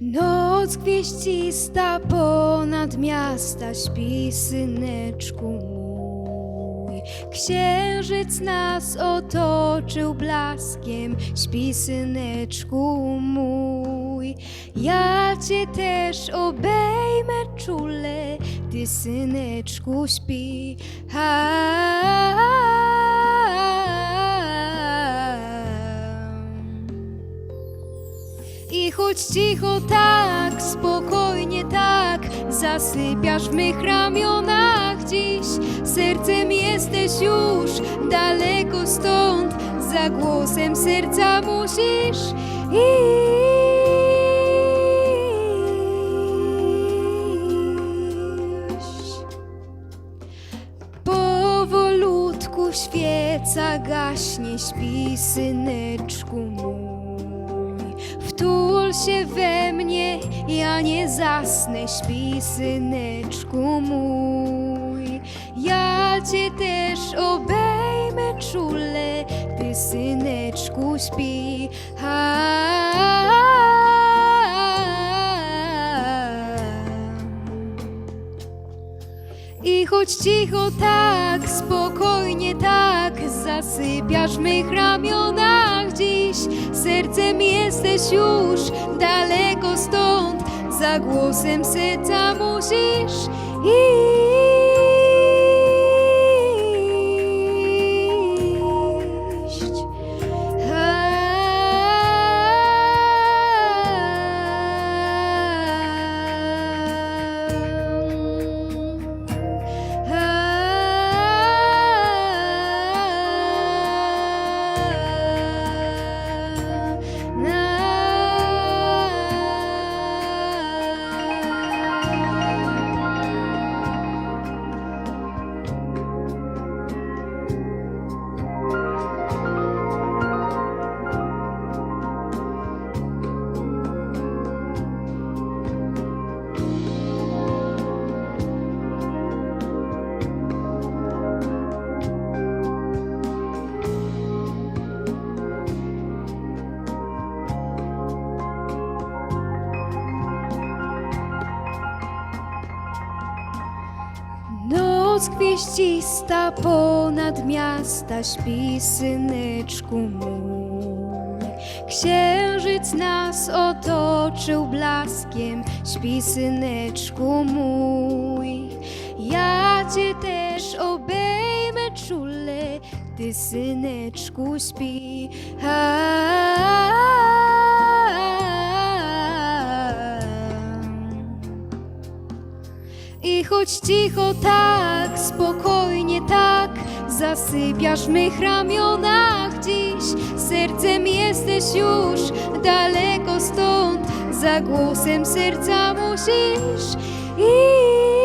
Noc gwieździsta ponad miasta śpi, syneczku mój. Księżyc nas otoczył blaskiem, śpi, syneczku mój. Ja cię też obejmę czule, ty, syneczku, śpi. I choć cicho tak, spokojnie tak, zasypiasz w mych ramionach dziś. Sercem jesteś już daleko stąd, za głosem serca musisz iść. Powolutku świeca gaśnie, śpi syneczku mój. Wtul się we mnie, ja nie zasnę, śpi syneczku mój. Ja cię też obejmę czule, ty syneczku śpi. I choć cicho tak, spokojnie tak, zasypiasz w mych ramionach dziś. Sercem jesteś już daleko stąd, za głosem serca musisz iść. Noc gwieździsta ponad miasta śpi, syneczku mój. Księżyc nas otoczył blaskiem, śpi, syneczku mój. Ja cię też obejmę czule, ty, syneczku, śpi. Choć cicho tak, spokojnie tak, zasypiasz w mych ramionach dziś. Sercem jesteś już daleko stąd, za głosem serca musisz iść.